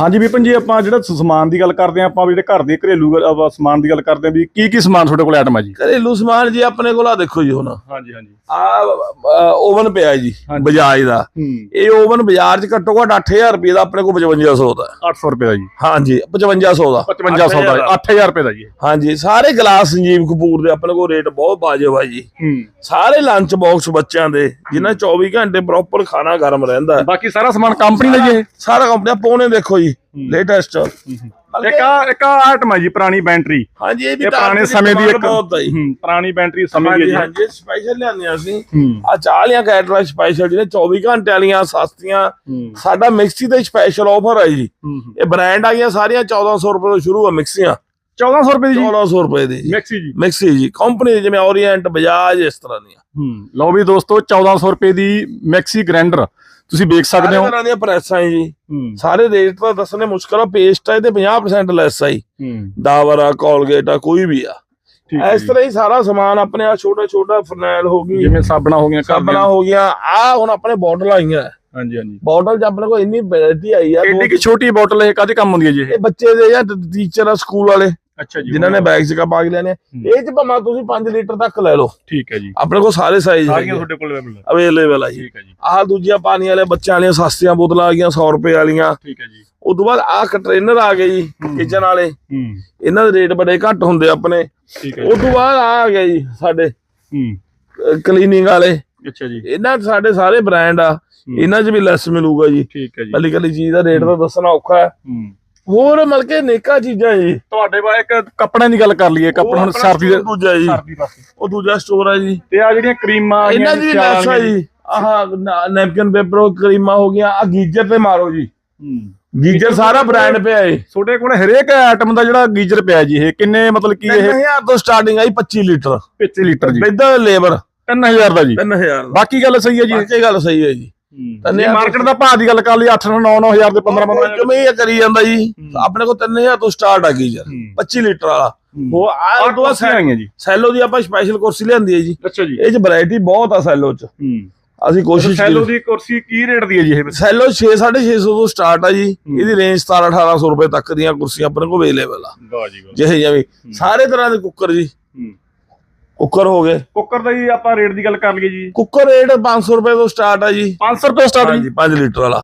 ਹਾਂਜੀ ਵਿਪਨ ਜੀ ਆਪਾਂ ਜਿਹੜਾ ਸਮਾਨ ਦੀ ਗੱਲ ਕਰਦੇ ਆਂ ਆਪਾਂ ਵੀ ਜਿਹੜੇ ਘਰ ਦੇ ਘਰੇਲੂ ਸਮਾਨ ਦੀ ਗੱਲ ਕਰਦੇ ਆਂ ਵੀ ਕੀ ਕੀ ਸਮਾਨ ਤੁਹਾਡੇ ਕੋਲ ਆਈਟਮ ਜੀ? ਘਰੇਲੂ ਸਮਾਨ ਜੀ ਆਪਣੇ ਕੋਲ ਆ ਦੇਖੋ ਜੀ ਹੁਣ। ਹਾਂਜੀ ਹਾਂਜੀ। ਆ ਓਵਨ ਪਿਆ ਜੀ। ਬਜਾਜ ਦਾ। ਇਹ ਓਵਨ ਬਾਜ਼ਾਰ 'ਚ ਘੱਟੋ ਘੱਟ 8000 ਰੁਪਏ ਦਾ ਆਪਣੇ ਕੋਲ 5500 ਦਾ। 800 ਰੁਪਏ ਦਾ ਜੀ। ਹਾਂਜੀ 5500 ਦਾ। 5500 ਦਾ 8000 ਰੁਪਏ ਦਾ ਜੀ। ਹਾਂਜੀ ਸਾਰੇ ਗਲਾਸ ਸੰਜੀਵ ਕਪੂਰ ਦੇ ਆਪਣੇ ਕੋਲ ਰੇਟ ਬਹੁਤ ਵਾਜਬ ਆ ਜੀ। ਸਾਰੇ ਲੰਚ ਬਾਕਸ ਬੱਚਿਆਂ ਦੇ ਜਿਨ੍ਹਾਂ 24 ਘੰਟੇ ਪ੍ਰੋਪਰ ਖਾਣਾ ਗਰਮ ਰਹਿੰਦਾ। ਬਾਕੀ ਸਾਰਾ ਸਮਾਨ ਕੰਪਨੀ ਦਾ ਜੀ ਸਾਰਾ ਕੰਪਨੀ ਪੌਣੇ ਦੇਖੋ ਜੀ ਲੇਟੈਸਟ ਇੱਕ ਆ ਇੱਕ ਆ ਆਈਟਮ ਹੈ ਜੀ ਪੁਰਾਣੀ ਬੈਟਰੀ। ਹਾਂਜੀ ਇਹ ਵੀ ਇਹ ਪੁਰਾਣੇ ਸਮੇਂ ਦੀ ਇੱਕ ਬਹੁਤ ਜੀ। ਹੂੰ, ਪੁਰਾਣੀ ਬੈਟਰੀ ਸਮੇਂ ਦੀ ਹਾਂਜੀ ਹਾਂਜੀ ਸਪੈਸ਼ਲ ਲਿਆਂਦੀਆਂ ਅਸੀਂ। ਹੂੰ। ਆ ਚਾਲੀਆਂ ਕੈਟਰਾ ਸਪੈਸ਼ਲ ਜਿਹਨੇ 24 ਘੰਟੇ ਵਾਲੀਆਂ ਸਸਤੀਆਂ। ਸਾਡਾ ਮਿਕਸੀ ਤੇ ਸਪੈਸ਼ਲ ਆਫਰ ਹੈ ਜੀ। ਹੂੰ ਇਹ ਬ੍ਰਾਂਡ ਆ ਗਈਆਂ ਸਾਰੀਆਂ 1400 ਰੁਪਏ ਤੋਂ ਸ਼ੁਰੂ ਆ ਮਿਕਸੀਆਂ। 1400 ਰੁਪਏ ਦੀ ਜੀ। 1400 ਰੁਪਏ ਦੀ ਜੀ। ਮੈਕਸੀ ਜੀ। ਮਿਕਸੀ ਜੀ। ਕੰਪਨੀ ਜਿਵੇਂ ਓਰੀਐਂਟ ਬਜਾਜ ਇਸ ਤਰ੍ਹਾਂ ਦੀਆਂ। ਹੂੰ ਲਓ ਵੀ ਦੋਸਤੋ 1400 ਰੁਪਏ ਦੀ ਮੈਕਸੀ ਗ੍ਰਾਈਂਡਰ ਤੁਸੀਂ ਵੇਖ ਸਕਦੇ ਸਾਰੇ ਹੋ। ਤਰ੍ਹਾਂ ਦੀਆਂ ਪ੍ਰੈਸਾਂ ਜੀ। ਸਾਰੇ ਰੇਟ ਤਾਂ ਦੱਸਣੇ ਮੁਸ਼ਕਲ ਆ। ਪੇਸਟ ਹੈ ਤੇ 50% ਲੈਸ ਆ ਜੀ। ਡਾਵਰ ਆ ਕੋਲਗੇਟ ਆ ਕੋਈ ਵੀ ਆ। ਇਸ ਤਰ੍ਹਾਂ ਹੀ ਸਾਰਾ ਸਮਾਨ ਆਪਣੇ ਆ ਛੋਟਾ ਛੋਟਾ ਫਰਨੈਲ ਹੋ ਗਈ। ਜਿਵੇਂ ਸਾਬਣਾ ਹੋ ਗਈਆਂ ਸਾਬਣਾ ਹੋ ਗਿਆ ਆ ਹੁਣ ਆਪਣੇ ਬੋਟਲ ਆਈਆਂ। ਹਾਂਜੀ ਹਾਂਜੀ। ਬੋਟਲ ਚ ਆਪਣੇ ਕੋਲ ਇੰਨੀ ਵੈਰਾਈਟੀ ਆਈ ਆ। ਐਡੀ ਕਿ ਛੋਟੀ ਬੋਤਲ ਇਹ ਕਾਹਦੇ ਕੰਮ ਹੁੰਦੀ ਹੈ ਜੀ ਇਹ? ਬੱਚੇ ਦੇ ਜਾਂ ਟੀਚਰ ਆ ਸਕੂਲ ਵਾਲੇ। ਅੱਛਾ ਜੀ ਜਿਨ੍ਹਾਂ ਨੇ ਬੈਗ ਚ ਪਾ ਕੇ ਲੈਣੇ ਆ। ਇਹ ਚ ਭਾਵੇਂ ਤੁਸੀਂ 5 ਲੀਟਰ ਤੱਕ ਲੈ ਲਓ। ਠੀਕ ਹੈ ਜੀ। ਆਪਣੇ ਕੋਲ ਸਾਰੇ ਸਾਈਜ਼ ਸਾਰੀਆਂ ਤੁਹਾਡੇ ਕੋਲ ਅਵੇਲੇਬਲ ਹੈ ਅਵੇਲੇਬਲ ਆ ਜੀ। ਠੀਕ ਹੈ ਜੀ। ਆਹ ਦੂਜੀਆਂ ਪਾਣੀ ਵਾਲੇ ਬੱਚਿਆਂ ਵਾਲੀਆਂ ਸਸਤੀਆਂ ਬੋਤਲਾਂ ਆ ਗਈਆਂ 100 ਰੁਪਏ ਵਾਲੀਆਂ। ਠੀਕ ਹੈ ਜੀ। ਉਸ ਤੋਂ ਬਾਅਦ ਆਹ ਕੰਟੇਨਰ ਆ ਗਏ ਜੀ ਕਿਚਨ ਵਾਲੇ। ਇਹਨਾਂ ਦੇ ਰੇਟ ਬੜੇ ਘੱਟ ਹੁੰਦੇ ਆਪਣੇ। ਠੀਕ ਹੈ ਉਸ ਤੋਂ ਬਾਅਦ ਆ ਗਿਆ ਜੀ ਸਾਡੇ ਕਲੀਨਿੰਗ ਵਾਲੇ। ਅੱਛਾ ਜੀ। ਇਹਨਾਂ ਸਾਡੇ ਸਾਰੇ ਬ੍ਰਾਂਡ ਆ। ਇਹਨਾਂ 'ਚ ਵੀ ਲੈਸ ਮਿਲੂਗਾ ਜੀ। ਠੀਕ ਹੈ ਜੀ। ਕੱਲੀ ਕੱਲੀ ਚੀਜ਼ ਦਾ ਰੇਟ ਤਾਂ ਦੱਸਣਾ ਔਖਾ ਹੂੰ। ਹੋਰ ਮਤਲਬ ਕਿ ਨੇਕਾ ਚੀਜ਼ਾਂ ਜੀ। ਤੁਹਾਡੇ ਬਾਰੇ ਇੱਕ ਕੱਪੜਿਆਂ ਦੀ ਗੱਲ ਕਰ ਲਈਏ ਕੱਪੜਾ ਹੁਣ ਉਹ ਸਰਦੀ ਦੇ ਦੂਜਾ ਜੀ। ਸਰਦੀ ਉਹ ਦੂਜਾ ਸਟੋਰ ਹੈ ਜੀ। ਤੇ ਆ ਜਿਹੜੀਆਂ ਕਰੀਮਾਂ ਆ ਇਹਨਾਂ ਦੀ ਲੈਸ ਜੀ। ਆਹ ਨੈਪਕਿਨ ਪੇਪਰ ਕਰੀਮਾ ਹੋ ਗਿਆ ਆ ਗੀਜਰ ਤੇ ਮਾਰੋ ਜੀ। ਗੀਜਰ ਸਾਰਾ ਬ੍ਰਾਂਡ ਪਿਆ ਏ। ਤੁਹਾਡੇ ਕੋਲ ਹਰੇਕ ਆਈਟਮ ਦਾ ਜਿਹੜਾ ਗੀਜ਼ਰ ਪਿਆ ਜੀ ਇਹ ਕਿੰਨੇ ਮਤਲਬ ਕੀ ਇਹ? 3000 ਤੋਂ ਸਟਾਰਟਿੰਗ ਆਈ 25 ਲੀਟਰ। 25 ਲੀਟਰ ਜੀ। With labour. 3000 ਦਾ ਜੀ। 3000 ਦਾ। ਬਾਕੀ ਗੱਲ ਸਹੀ ਹੈ ਜੀ? ਬਾਕੀ ਗੱਲ ਸਹੀ ਹੈ ਜੀ। ਜੇ ਮਾਰਕੀਟ ਦਾ ਭਾਅ ਦੀ ਗੱਲ ਕਰ ਲਈ 8 9 9000 ਦੇ 15 15 ਕਿਵੇਂ ਇਹ ਕਰੀ ਜਾਂਦਾ ਜੀ? ਆਪਣੇ ਕੋਲ 3000 ਤੋਂ ਸਟਾਰਟ ਆ ਗੀਜਰ 25 ਲੀਟਰ ਵਾਲਾ। ਉਹ ਆ ਕੁਰਸੀਆਂ ਆਈਆਂ ਜੀ। ਸੈਲੋ ਦੀ ਆਪਾਂ ਸਪੈਸ਼ਲ ਕੁਰਸੀ ਲਿਆਂਦੀ ਹੈ ਜੀ। ਅੱਛਾ ਜੀ। ਇਹ ਚ ਵੈਰਾਈਟੀ ਬਹੁਤ ਆ ਸੈਲੋ ਚ। ਅਸੀਂ ਕੋਸ਼ਿਸ਼ ਸੈਲੋ ਦੀ ਕੁਰਸੀ ਕੀ ਰੇਟ ਦੀ ਹੈ ਜੀ ਇਹ? ਸੈਲੋ 6 650 ਤੋਂ ਸਟਾਰਟ ਆ ਜੀ। ਇਹਦੀ ਰੇਂਜ 17 1800 ਰੁਪਏ ਤੱਕ ਦੀਆਂ ਕੁਰਸੀਆਂ ਆਪਣੇ ਕੋਲ ਅਵੇਲੇਬਲ ਆ। ਵਾਹ ਜੀ ਵਾਹ ਜਿਹੇ ਜਿਵੇਂ ਸਾਰੇ ਤਰ੍ਹਾਂ ਦੇ ਕੁੱਕਰ ਜੀ। ਹੂੰ। ਕੁੱਕਰ ਹੋ ਗਏ। ਕੁੱਕਰ ਦਾ ਜੀ ਆਪਾਂ ਰੇਟ ਦੀ ਗੱਲ ਕਰ ਲਈਏ ਜੀ। ਕੁੱਕਰ ਰੇਟ 500 ਰੁਪਏ ਤੋਂ ਸਟਾਰਟ ਆ ਜੀ। 500 ਰੁਪਏ ਸਟਾਰਟ ਹਾਂਜੀ 5 ਲੀਟਰ ਵਾਲਾ।